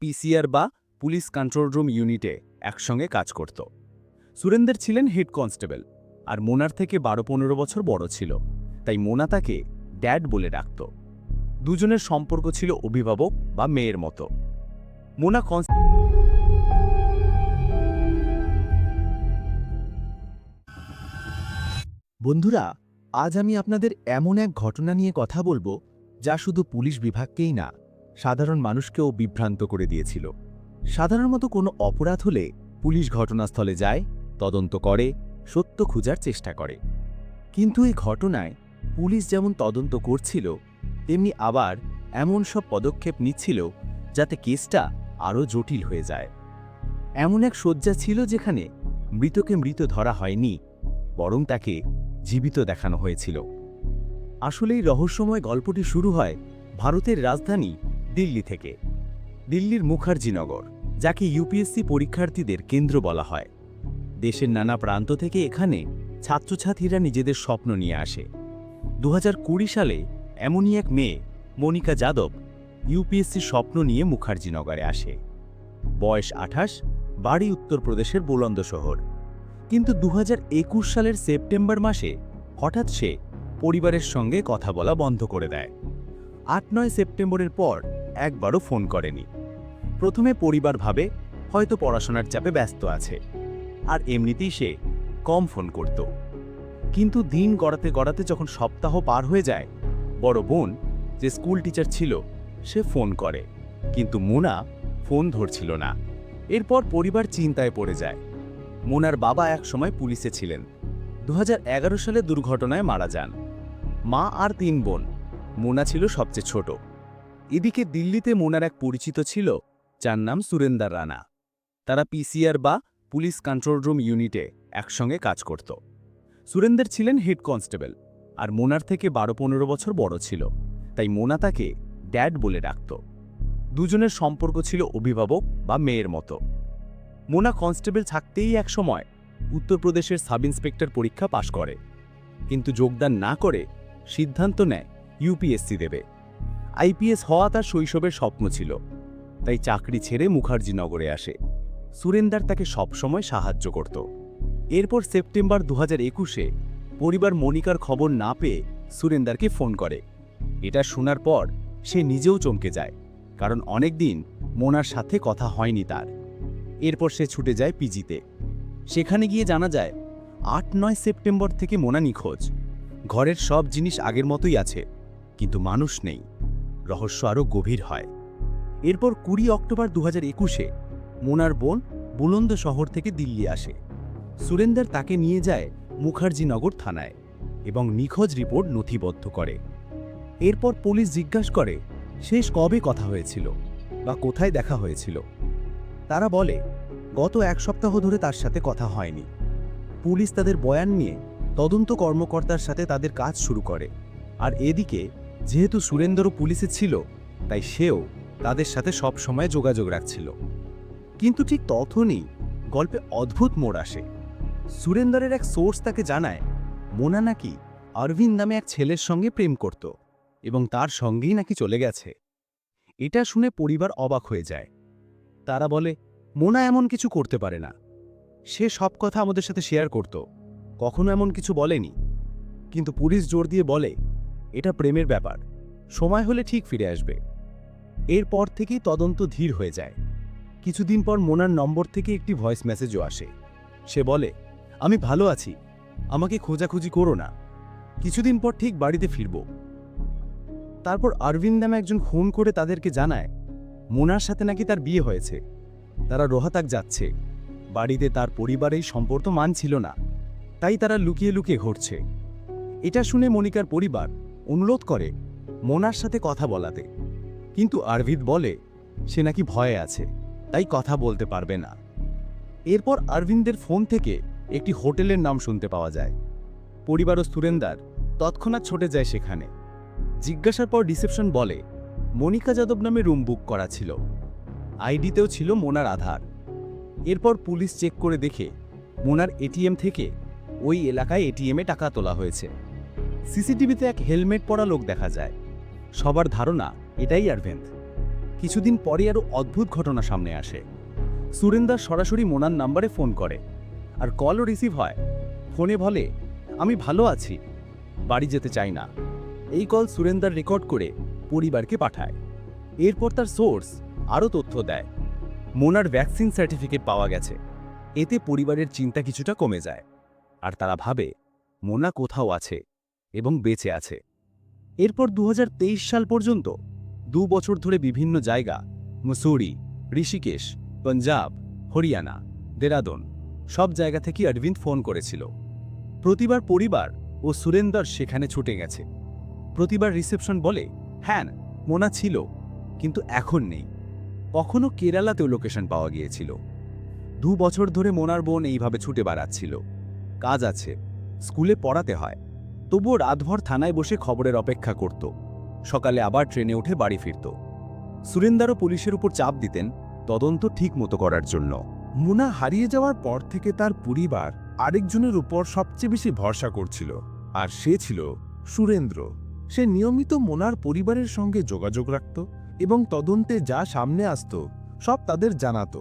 PCR বা police control room ইউনিটে একসঙ্গে কাজ করত। সুরেন্দ্র ছিলেন হেড কনস্টেবল আর মোনার থেকে বারো পনেরো বছর বড় ছিল, তাই মোনা তাকে ড্যাড বলে ডাকত। দুজনের সম্পর্ক ছিল অভিভাবক বা মেয়ের মতো। মোনা বন্ধুরা, আজ আমি আপনাদের এমন এক ঘটনা নিয়ে কথা বলব যা শুধু পুলিশ বিভাগকেই না সাধারণ মানুষকেও বিভ্রান্ত করে দিয়েছিল। সাধারণত কোনো অপরাধ হলে পুলিশ ঘটনাস্থলে যায়, তদন্ত করে, সত্য খোঁজার চেষ্টা করে। কিন্তু এই ঘটনায় পুলিশ যেমন তদন্ত করছিল, তেমনি আবার এমন সব পদক্ষেপ নিচ্ছিল যাতে কেসটা আরও জটিল হয়ে যায়। এমন এক শয্যা ছিল যেখানে মৃতকে মৃত ধরা হয়নি, বরং তাকে জীবিত দেখানো হয়েছিল। আসলেই রহস্যময় গল্পটি শুরু হয় ভারতের রাজধানী দিল্লি থেকে। দিল্লির মুখার্জিনগর যাকে ইউপিএসসি পরীক্ষার্থীদের কেন্দ্র বলা হয়। দেশের নানা প্রান্ত থেকে এখানে ছাত্রছাত্রীরা নিজেদের স্বপ্ন নিয়ে আসে। দু হাজার কুড়ি সালে এমনই এক মেয়ে, মনিকা যাদব ইউপিএসসি স্বপ্ন নিয়ে মুখার্জিনগরে আসে। বয়স আঠাশ, বাড়ি উত্তরপ্রদেশের বুলন্দ শহর। কিন্তু দু হাজার একুশ সালের সেপ্টেম্বর মাসে হঠাৎ সে পরিবারের সঙ্গে কথা বলা বন্ধ করে দেয়। আট নয় সেপ্টেম্বরের পর একবারও ফোন করেনি। প্রথমে পরিবার ভাবে হয়তো পড়াশোনার চাপে ব্যস্ত আছে, আর এমনিতেই সে কম ফোন করত। কিন্তু দিন গড়াতে গড়াতে যখন সপ্তাহ পার হয়ে যায়, বড় বোন যে স্কুল টিচার ছিল, সে ফোন করে। কিন্তু মোনা ফোন ধরছিল না। এরপর পরিবার চিন্তায় পড়ে যায়। মোনার বাবা এক সময় পুলিশে ছিলেন। দু হাজার এগারো সালে দুর্ঘটনায় মারা যান। মা আর তিন বোন। মোনা ছিল সবচেয়ে ছোট। এদিকে দিল্লিতে মোনার এক পরিচিত ছিল, যার নাম সুরেন্দার রানা। তারা পিসিআর বা পুলিশ কন্ট্রোল রুম ইউনিটে একসঙ্গে কাজ করত। সুরেন্দার ছিলেন হেড কনস্টেবল আর মোনার থেকে বারো পনেরো বছর বড় ছিল, তাই মোনা তাকে ড্যাড বলে ডাকত। দুজনের সম্পর্ক ছিল অভিভাবক বা মেয়ের মতো। মোনা কনস্টেবল থাকতেই এক সময় উত্তরপ্রদেশের সাব ইন্সপেক্টর পরীক্ষা পাশ করে, কিন্তু যোগদান না করে সিদ্ধান্ত নেয় ইউপিএসসি দেবে। আইপিএস হওয়া তার শৈশবের স্বপ্ন ছিল। তাই চাকরি ছেড়ে মুখার্জি নগরে আসে। সুরেন্দার তাকে সবসময় সাহায্য করত। এরপর সেপ্টেম্বর দু হাজার একুশে পরিবার মনিকার খবর না পেয়ে সুরেন্দারকে ফোন করে। এটা শোনার পর সে নিজেও চমকে যায়, কারণ অনেকদিন মোনার সাথে কথা হয়নি তার। এরপর সে ছুটে যায় পিজিতে। সেখানে গিয়ে জানা যায়, আট নয় সেপ্টেম্বর থেকে মোনা নিখোঁজ। ঘরের সব জিনিস আগের মতোই আছে, কিন্তু মানুষ নেই। রহস্য আরও গভীর হয়। এরপর কুড়ি অক্টোবর দু হাজার একুশে মোনার বোন বুলন্দ শহর থেকে দিল্লি আসে। সুরেন্দার তাকে নিয়ে যায় মুখার্জিনগর থানায় এবং নিখোঁজ রিপোর্ট নথিবদ্ধ করে। এরপর পুলিশ জিজ্ঞাসা করে, শেষ কবে কথা হয়েছিল বা কোথায় দেখা হয়েছিল? তারা বলে, গত এক সপ্তাহ ধরে তার সাথে কথা হয়নি। পুলিশ তাদের বয়ান নিয়ে তদন্ত কর্মকর্তার সাথে তাদের কাজ শুরু করে। আর এদিকে যেহেতু সুরেন্দ্র পুলিশে ছিল, তাই সেও তাদের সাথে সব সময় যোগাযোগ রাখছিল। কিন্তু ঠিক তখনই গল্পে অদ্ভুত মোড় আসে। সুরেন্দরের এক সোর্স তাকে জানায়, মোনা নাকি অরবিন্দ নামে এক ছেলের সঙ্গে প্রেম করত এবং তার সঙ্গেই নাকি চলে গেছে। এটা শুনে পরিবার অবাক হয়ে যায়। তারা বলে, মোনা এমন কিছু করতে পারে না। সে সব কথা আমাদের সাথে শেয়ার করত, কখনো এমন কিছু বলেনি। কিন্তু পুলিশ জোর দিয়ে বলে এটা প্রেমের ব্যাপার। সময় হলে ঠিক ফিরে আসবে। এরপর থেকেই তদন্ত ধীর হয়ে যায়। কিছুদিন পর মোনার নম্বর থেকে একটি ভয়েস মেসেজও আসে। সে বলে, আমি ভালো আছি। আমাকে খোঁজাখুঁজি করো না। কিছুদিন পর ঠিক বাড়িতে ফিরব। তারপর অরবিন্দ নামে একজন ফোন করে তাদেরকে জানায়, মোনার সাথে নাকি তার বিয়ে হয়েছে। তারা রোহাতাক যাচ্ছে। বাড়িতে তার পরিবারেই সম্পর্ক মানছিল না। তাই তারা লুকিয়ে লুকিয়ে ঘটছে এটা শুনে মনিকার পরিবার অনুরোধ করে মোনার সাথে কথা বলাতে। কিন্তু আরভিদ বলে, সে নাকি ভয়ে আছে, তাই কথা বলতে পারবে না। এরপর অরবিন্দের ফোন থেকে একটি হোটেলের নাম শুনতে পাওয়া যায়। পরিবার ও সুরেন্দার, তৎক্ষণাৎ ছুটে যায় সেখানে। জিজ্ঞাসার পর রিসেপশন বলে, মনিকা যাদব নামে রুম বুক করা ছিল। আইডিতেও ছিল মোনার আধার। এরপর পুলিশ চেক করে দেখে, মোনার এটিএম থেকে ওই এলাকায় এটিএমে টাকা তোলা হয়েছে। সিসিটিভিতে এক হেলমেট পরা লোক দেখা যায়। সবার ধারণা এটাই আরভেন্দ কিছুদিন পরে আরও অদ্ভুত ঘটনা সামনে আসে। সুরেন্দার সরাসরি মোনার নাম্বারে ফোন করে আর কলও রিসিভ হয়। ফোনে বলে, আমি ভালো আছি। বাড়ি যেতে চাই না। এই কল সুরেন্দার রেকর্ড করে পরিবারকে পাঠায়। এরপর তার সোর্স আরও তথ্য দেয়। মোনার ভ্যাকসিন সার্টিফিকেট পাওয়া গেছে। এতে পরিবারের চিন্তা কিছুটা কমে যায়। আর তারা ভাবে, মোনা কোথাও আছে। এবং বেঁচে আছে। এরপর দু হাজার তেইশ সাল পর্যন্ত দু বছর ধরে বিভিন্ন জায়গা, মুসৌরি, ঋষিকেশ, পঞ্জাব, হরিয়ানা, দেরাদুন, সব জায়গা থেকে অরবিন্দ ফোন করেছিল। প্রতিবার পরিবার ও সুরেন্দর সেখানে ছুটে গেছে। প্রতিবার রিসেপশন বলে হ্যাঁ মোনা ছিল, কিন্তু এখন নেই। কখনো কেরালাতেও লোকেশন পাওয়া গিয়েছিল। দু বছর ধরে মোনার বোন এইভাবে ছুটে বেড়াচ্ছিল। কাজ আছে, স্কুলে পড়াতে হয়। তবুও রাতভর থানায় বসে খবরের অপেক্ষা করত। সকালে আবার ট্রেনে উঠে বাড়ি ফিরত। সুরেন্দারও পুলিশের উপর চাপ দিতেন তদন্ত ঠিক মতো করার জন্য। মুনা হারিয়ে যাওয়ার পর থেকে তার পরিবার আরেকজনের উপর সবচেয়ে বেশি ভরসা করছিল, আর সে ছিল সুরেন্দ্র। সে নিয়মিত মোনার পরিবারের সঙ্গে যোগাযোগ রাখত এবং তদন্তে যা সামনে আসত, সব তাদের জানাত।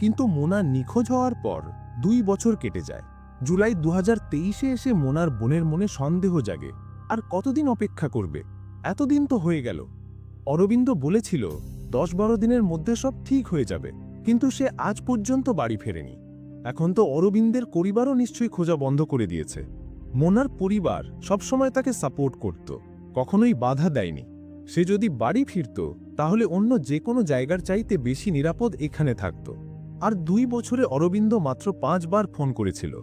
কিন্তু মোনা নিখোঁজ হওয়ার পর দুই বছর কেটে যায়। জুলাই দু তেইশে এসে মোনার বোনের মনে সন্দেহ জাগে, আর কতদিন অপেক্ষা করবে? এতদিন তো হয়ে গেল। অরবিন্দ বলেছিল দশ বারো দিনের মধ্যে সব ঠিক হয়ে যাবে, কিন্তু সে আজ পর্যন্ত বাড়ি ফেরেনি। এখন তো অরবিন্দের পরিবারও নিশ্চয়ই খোঁজা বন্ধ করে দিয়েছে। মোনার পরিবার সবসময় তাকে সাপোর্ট করত, কখনোই বাধা দেয়নি। সে যদি বাড়ি ফিরত, তাহলে অন্য যে কোনো জায়গার চাইতে বেশি নিরাপদ এখানে থাকত। আর দুই বছরে অরবিন্দ মাত্র পাঁচবার ফোন করেছিল।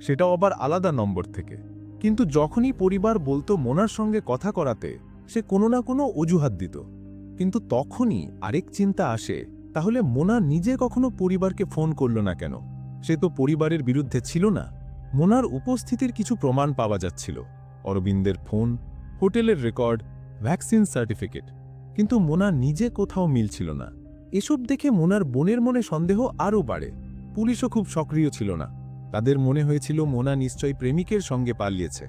সেটাও আবার আলাদা নম্বর থেকে। কিন্তু যখনই পরিবার বলতো মোনার সঙ্গে কথা করাতে, সে কোনো না কোনো অজুহাত দিত। কিন্তু তখনই আরেক চিন্তা আসে, তাহলে মোনা নিজে কখনো পরিবারকে ফোন করল না কেন? সে তো পরিবারের বিরুদ্ধে ছিল না। মোনার উপস্থিতির কিছু প্রমাণ পাওয়া যাচ্ছিল। অরবিন্দের ফোন, হোটেলের রেকর্ড, ভ্যাকসিন সার্টিফিকেট। কিন্তু মোনা নিজে কোথাও মিলছিল না। এসব দেখে মোনার বোনের মনে সন্দেহ আরও বাড়ে। পুলিশও খুব সক্রিয় ছিল না। তাদের মনে হয়েছিল মোনা নিশ্চয়ই প্রেমিকের সঙ্গে পালিয়েছে।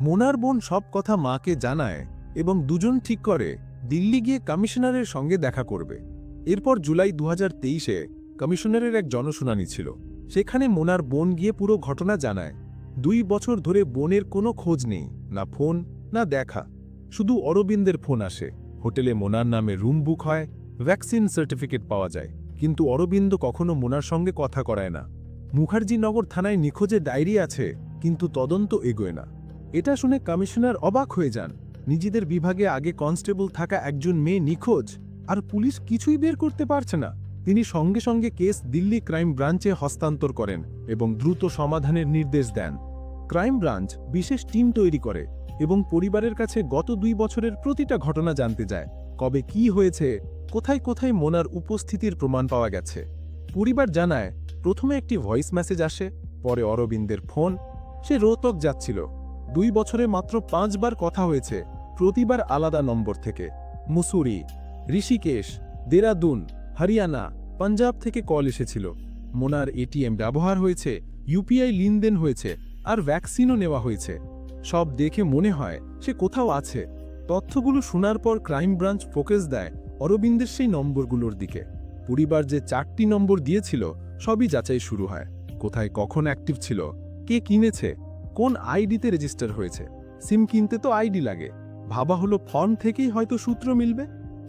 মোনার বোন সব কথা মাকে জানায় এবং দুজন ঠিক করে, দিল্লি গিয়ে কমিশনারের সঙ্গে দেখা করবে। এরপর জুলাই দু হাজার তেইশে কমিশনারের এক জনশুনানি ছিল। সেখানে মোনার বোন গিয়ে পুরো ঘটনা জানায়। দুই বছর ধরে বোনের কোনো খোঁজ নেই, না ফোন, না দেখা। শুধু অরবিন্দের ফোন আসে। হোটেলে মোনার নামে রুম বুক হয়, ভ্যাকসিন সার্টিফিকেট পাওয়া যায়। কিন্তু অরবিন্দ কখনো মোনার সঙ্গে কথা করায় না। মুখার্জিনগর থানায় নিখোঁজে ডায়েরি আছে, কিন্তু তদন্ত এগোয় না। এটা শুনে কমিশনার অবাক হয়ে যান। নিজেদের বিভাগে আগে কনস্টেবল থাকা একজন মেয়ে নিখোঁজ, আর পুলিশ কিছুই বের করতে পারছে না। তিনি সঙ্গে সঙ্গে কেস দিল্লি ক্রাইম ব্রাঞ্চে হস্তান্তর করেন এবং দ্রুত সমাধানের নির্দেশ দেন। ক্রাইম ব্রাঞ্চ বিশেষ টিম তৈরি করে এবং পরিবারের কাছে গত দুই বছরের প্রতিটা ঘটনা জানতে যায়। কবে কি হয়েছে, কোথায় কোথায় মোনার উপস্থিতির প্রমাণ পাওয়া গেছে। পরিবার জানায়, প্রথমে একটি ভয়েস মেসেজ আসে, পরে অরবিন্দের ফোন। সে রোহতক যাচ্ছিল। দুই বছরে মাত্র পাঁচবার কথা হয়েছে, প্রতিবার আলাদা নম্বর থেকে। মুসুরি, ঋষিকেশ, দেরাদুন, হরিয়ানা, পাঞ্জাব থেকে কল এসেছিল। মোনার এটিএম ব্যবহার হয়েছে, ইউপিআই লেনদেন হয়েছে, আর ভ্যাকসিনও নেওয়া হয়েছে। সব দেখে মনে হয় সে কোথাও আছে। তথ্যগুলো শোনার পর ক্রাইম ব্রাঞ্চ ফোকাস দেয় অরবিন্দের সেই নম্বরগুলোর দিকে। পরিবার যে চারটি নম্বর দিয়েছিল, সবই যাচাই শুরু হয়। কোথায় কখন অ্যাক্টিভ ছিল, কে কিনেছে, কোন আইডিতে রেজিস্টার হয়েছে সিম কিনতে তো আইডি লাগে। ভাবা হলো ফর্ম থেকেই হয়তো সূত্র মিলবে।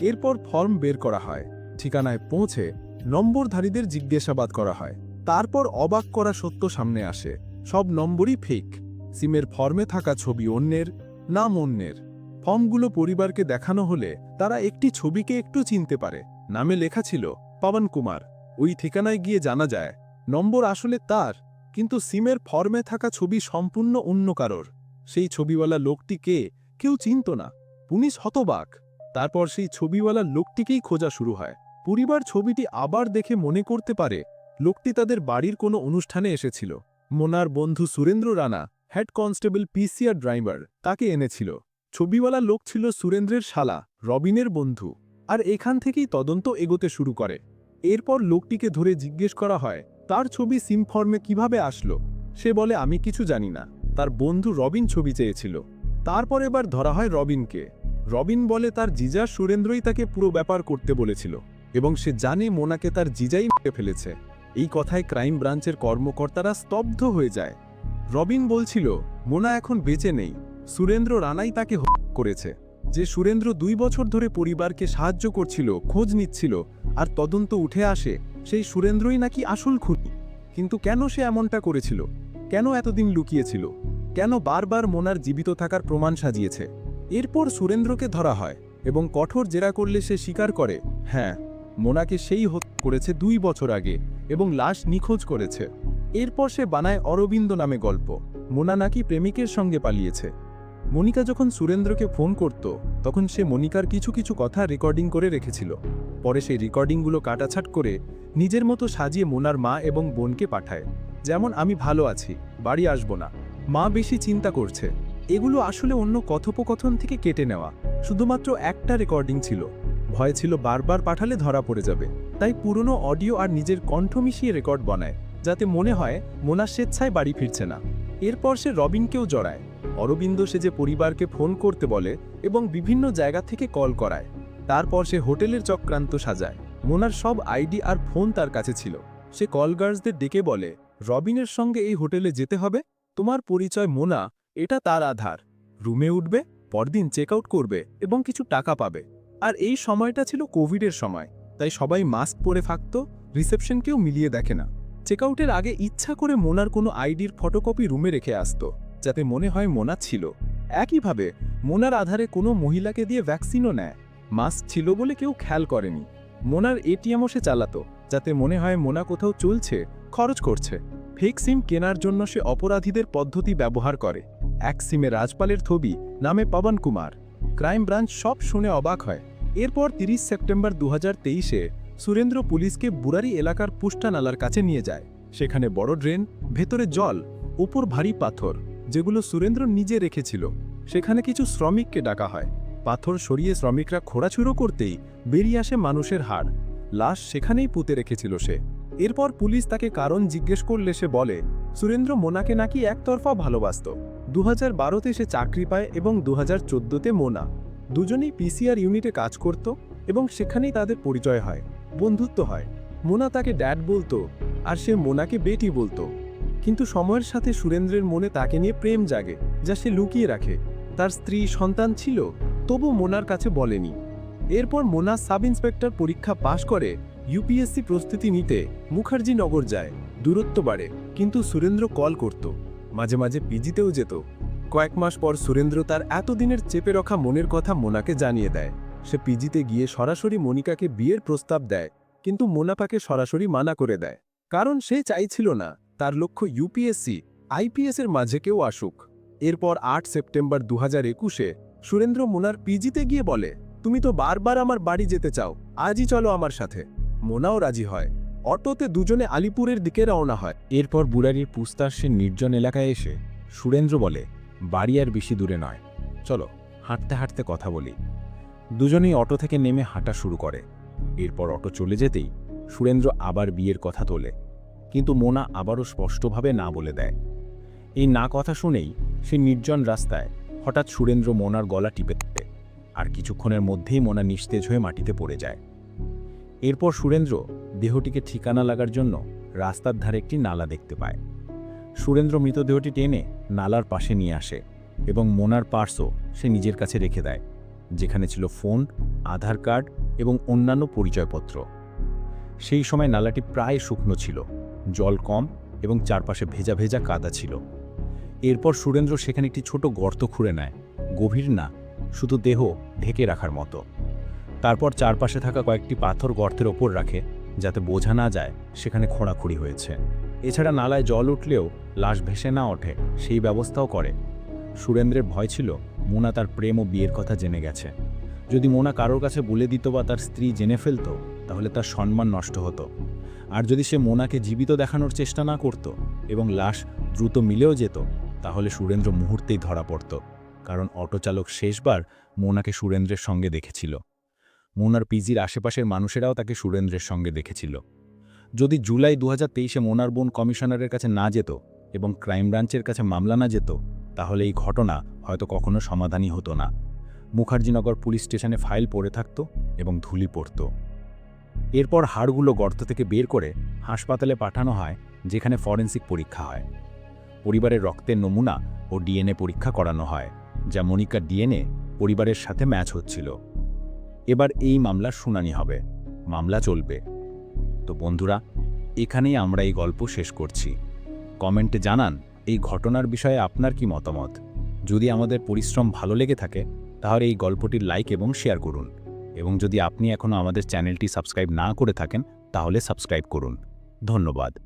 এরপর ফর্ম বের করা হয়। ঠিকানায় পৌঁছে নম্বরধারীদের জিজ্ঞাসাবাদ করা হয়। তারপর অবাক করা সত্য সামনে আসে। সব নম্বরই ফেক সিমের ফর্মে থাকা ছবি অন্যের, নাম অন্যের। ফর্মগুলো পরিবারকে দেখানো হলে তারা একটি ছবিকে একটু চিনতে পারে। নামে লেখা ছিল পবন কুমার। ওই ঠিকানায় গিয়ে জানা যায়, নম্বর আসলে তার, কিন্তু সিমের ফর্মে থাকা ছবি সম্পূর্ণ অন্য কারোর। সেই ছবিওয়ালা লোকটি কে, কেউ চিনত না। পুলিশ হতবাক। তারপর সেই ছবিওয়ালা লোকটিকেই খোঁজা শুরু হয়। পরিবার ছবিটি আবার দেখে মনে করতে পারে, লোকটি তাদের বাড়ির কোনো অনুষ্ঠানে এসেছিল। মোনার বন্ধু Surendra Rana, head constable PCR driver, তাকে এনেছিল। ছবিওয়ালা লোক ছিল সুরেন্দ্রের শালা, রবিনের বন্ধু। আর এখান থেকেই তদন্ত এগোতে শুরু করে। এরপর লোকটিকে ধরে জিজ্ঞেস করা হয়, তার ছবি সিম ফর্মে কীভাবে আসলো? সে বলে, আমি কিছু জানি না। তার বন্ধু রবিন ছবি চেয়েছিল। তারপর এবার ধরা হয় রবিনকে। রবিন বলে, তার জিজা সুরেন্দ্রই তাকে পুরো ব্যাপার করতে বলেছিল এবং সে জানে মোনাকে তার জিজাই মেরে ফেলেছে। এই কথায় ক্রাইম ব্রাঞ্চের কর্মকর্তারা স্তব্ধ হয়ে যায়। রবিন বলছিল, মোনা এখন বেঁচে নেই। সুরেন্দ্র রানাই তাকে করেছে। যে সুরেন্দ্র দুই বছর ধরে পরিবারকে সাহায্য করছিল, খোঁজ নিচ্ছিল আর তদন্ত উঠে আসে, সেই সুরেন্দ্রই নাকি আসল খুনি। কিন্তু কেন সে এমনটা করেছিল? কেন এতদিন লুকিয়েছিল? কেন বারবার মোনার জীবিত থাকার প্রমাণ সাজিয়েছে? এরপর সুরেন্দ্রকে ধরা হয় এবং কঠোর জেরা করলে সে স্বীকার করে হ্যাঁ মোনাকে সেই হত্যা করেছে দুই বছর আগে এবং লাশ নিখোঁজ করেছে। এরপর সে বানায় অরবিন্দ নামে গল্প। মোনা নাকি প্রেমিকের সঙ্গে পালিয়েছে। মনিকা যখন সুরেন্দ্রকে ফোন করত, তখন সে মনিকার কিছু কিছু কথা রেকর্ডিং করে রেখেছিল। পরে সেই রেকর্ডিংগুলো কাটাছাট করে নিজের মতো সাজিয়ে মোনার মা এবং বোনকে পাঠায়। যেমন, আমি ভালো আছি, বাড়ি আসব না। মা বেশি চিন্তা করছে। এগুলো আসলে অন্য কথোপকথন থেকে কেটে নেওয়া। শুধুমাত্র একটা রেকর্ডিং ছিল। ভয় ছিল বারবার পাঠালে ধরা পড়ে যাবে। তাই পুরনো অডিও আর নিজের কণ্ঠ মিশিয়ে রেকর্ড বানায়। যাতে মনে হয়, মোনা স্বেচ্ছায় বাড়ি ফিরছে না। এরপর সে রবিনকেও জড়ায়। অরবিন্দ সে যে পরিবারকে ফোন করতে বলে এবং বিভিন্ন জায়গা থেকে কল করায়, তারপর সে হোটেলের চক্রান্ত সাজায়। মোনার সব আইডি আর ফোন তার কাছে ছিল। সে কল গার্লসদের ডেকে বলে, রবিনের সঙ্গে এই হোটেলে যেতে হবে? তোমার পরিচয় মোনা, এটা তার আধার। রুমে উঠবে, পরদিন চেক আউট করবে এবং কিছু টাকা পাবে। আর এই সময়টা ছিল কোভিডের সময়, তাই সবাই মাস্ক পরে থাকত রিসেপশনকেও মিলিয়ে দেখে না। চেকআউটের আগে ইচ্ছা করে মোনার কোনো আইডির ফটোকপি রুমে রেখে আসতো। যাতে মনে হয় মোনা ছিল। একইভাবে, মোনার আধারে কোনো মহিলাকে দিয়ে ভ্যাকসিনও নেয়। মাস্ক ছিল বলে কেউ খেয়াল করেনি। মোনার এটিএমও সে চালাতো, যাতে মনে হয় মোনা কোথাও চলছে, খরচ করছে। ফেক সিম কেনার জন্য সে অপরাধীদের পদ্ধতি ব্যবহার করে। এক সিমে রাজপালের ছবি নামে পবন কুমার। ক্রাইম ব্রাঞ্চ সব শুনে অবাক হয়। এরপর তিরিশ সেপ্টেম্বর দু হাজার সুরেন্দ্র পুলিশকে বুরারি এলাকার পুষ্টা নালার কাছে নিয়ে যায়। সেখানে বড় ড্রেন, ভেতরে জল উপর ভারী পাথর। যেগুলো সুরেন্দ্র নিজে রেখেছিল। সেখানে কিছু শ্রমিককে ডাকা হয়। পাথর সরিয়ে শ্রমিকরা খোঁড়াছুড়ো করতেই বেরিয়ে আসে মানুষের হাড়। লাশ সেখানেই পুঁতে রেখেছিল সে। এরপর পুলিশ তাকে কারণ জিজ্ঞেস করলে সে বলে, সুরেন্দ্র মোনাকে নাকি একতরফা ভালোবাসত। দু হাজার বারোতে সে চাকরি পায় এবং দু হাজার চোদ্দোতে মোনা। দুজনেই পিসিআর ইউনিটে কাজ করত এবং সেখানেই তাদের পরিচয় হয়, বন্ধুত্ব হয়। মোনা তাকে ড্যাড বলতো আর সে মোনাকে বেটি বলতো। কিন্তু সময়ের সাথে সুরেন্দ্রের মনে তাকে নিয়ে প্রেম জাগে, যা সে লুকিয়ে রাখে। তার স্ত্রী সন্তান ছিল, তবু মোনার কাছে বলেনি। এরপর মোনা সাব ইন্সপেক্টর পরীক্ষা পাশ করে ইউপিএসসি প্রস্তুতি নিতে মুখার্জি নগর যায়। দূরত্ব বাড়ে, কিন্তু সুরেন্দ্র কল করত। মাঝে মাঝে পিজিতেও যেত। কয়েক মাস পর সুরেন্দ্র তার এতদিনের চেপে রাখা মনের কথা মোনাকে জানিয়ে দেয়। সে পিজিতে গিয়ে সরাসরি মনিকাকে বিয়ের প্রস্তাব দেয়, কিন্তু মোনাপাকে সরাসরি মানা করে দেয়। কারণ সে চাইছিল না। তার লক্ষ্য ইউপিএসসি আইপিএসের মাঝে কেউ আসুক। এরপর আট সেপ্টেম্বর দু হাজার একুশে সুরেন্দ্র মোনার পিজিতে গিয়ে বলে, তুমি তো বারবার আমার বাড়ি যেতে চাও, আজই চলো আমার সাথে। মোনাও রাজি হয়। অটোতে দুজনে আলিপুরের দিকে রওনা হয়। এরপর বুড়ারির পুস্তার সে নির্জন এলাকায় এসে সুরেন্দ্র বলে, বাড়ি আর বেশি দূরে নয়। চলো, হাঁটতে হাঁটতে কথা বলি। দুজনেই অটো থেকে নেমে হাঁটা শুরু করে। এরপর অটো চলে যেতেই সুরেন্দ্র আবার বিয়ের কথা তোলে। কিন্তু মোনা আবারও স্পষ্টভাবে না বলে দেয়। এই না কথা শুনেই সে নির্জন রাস্তায় হঠাৎ সুরেন্দ্র মোনার গলা টিপে দেয় আর কিছুক্ষণের মধ্যেই মোনা নিস্তেজ হয়ে মাটিতে পড়ে যায়। এরপর সুরেন্দ্র দেহটিকে ঠিকানা লাগার জন্য রাস্তার ধারে একটি নালা দেখতে পায়। সুরেন্দ্র মৃতদেহটি টেনে নালার পাশে নিয়ে আসে এবং মোনার পার্সও সে নিজের কাছে রেখে দেয়, যেখানে ছিল ফোন, আধার কার্ড এবং অন্যান্য পরিচয়পত্র। সেই সময় নালাটি প্রায় শুকনো ছিল। জল কম এবং চারপাশে ভেজা ভেজা কাদা ছিল। এরপর সুরেন্দ্র সেখানে একটি ছোট গর্ত খুঁড়ে নেয়। গভীর না, শুধু দেহ ঢেকে রাখার মতো। তারপর চারপাশে থাকা কয়েকটি পাথর গর্তের ওপর রাখে, যাতে বোঝা না যায় সেখানে খোঁড়াখুড়ি হয়েছে। এছাড়া নালায় জল উঠলেও লাশ ভেসে না ওঠে, সেই ব্যবস্থাও করে। সুরেন্দ্রের ভয় ছিল, মোনা তার প্রেম ও বিয়ের কথা জেনে গেছে। যদি মোনা কারোর কাছে বলে দিত বা তার স্ত্রী জেনে ফেলত, তাহলে তার সম্মান নষ্ট হতো। আর যদি সে মোনাকে জীবিত দেখানোর চেষ্টা না করত এবং লাশ দ্রুত মিলেও যেত, তাহলে সুরেন্দ্র মুহূর্তেই ধরা পড়ত, কারণ অটোচালক শেষবার মোনাকে সুরেন্দ্রের সঙ্গে দেখেছিল। মোনার পিজির আশেপাশের মানুষেরাও তাকে সুরেন্দ্রের সঙ্গে দেখেছিল। যদি জুলাই দু হাজার মোনার বোন কমিশনারের কাছে না যেত এবং ক্রাইম ব্রাঞ্চের কাছে মামলা না যেত, তাহলে এই ঘটনা হয়তো কখনো সমাধানই হতো না। মুখার্জিনগর পুলিশ স্টেশনে ফাইল পড়ে থাকত এবং ধুলি পড়ত। এরপর হাড়গুলো গর্ত থেকে বের করে হাসপাতালে পাঠানো হয়, যেখানে ফরেন্সিক পরীক্ষা হয়। পরিবারের রক্তের নমুনা ও ডিএনএ পরীক্ষা করানো হয়, যা মনিকার ডিএনএ পরিবারের সাথে ম্যাচ হচ্ছিল। এবার এই মামলার শুনানি হবে। মামলা চলবে। তো বন্ধুরা, এখানেই আমরা এই গল্প শেষ করছি। কমেন্টে জানান, এই ঘটনার বিষয়ে আপনার কি মতামত? যদি আমাদের পরিশ্রম ভালো লেগে থাকে, তাহলে এই গল্পটির লাইক এবং শেয়ার করুন। এবং যদি আপনি এখনও আমাদের চ্যানেলটি সাবস্ক্রাইব না করে থাকেন তাহলে সাবস্ক্রাইব করুন। ধন্যবাদ।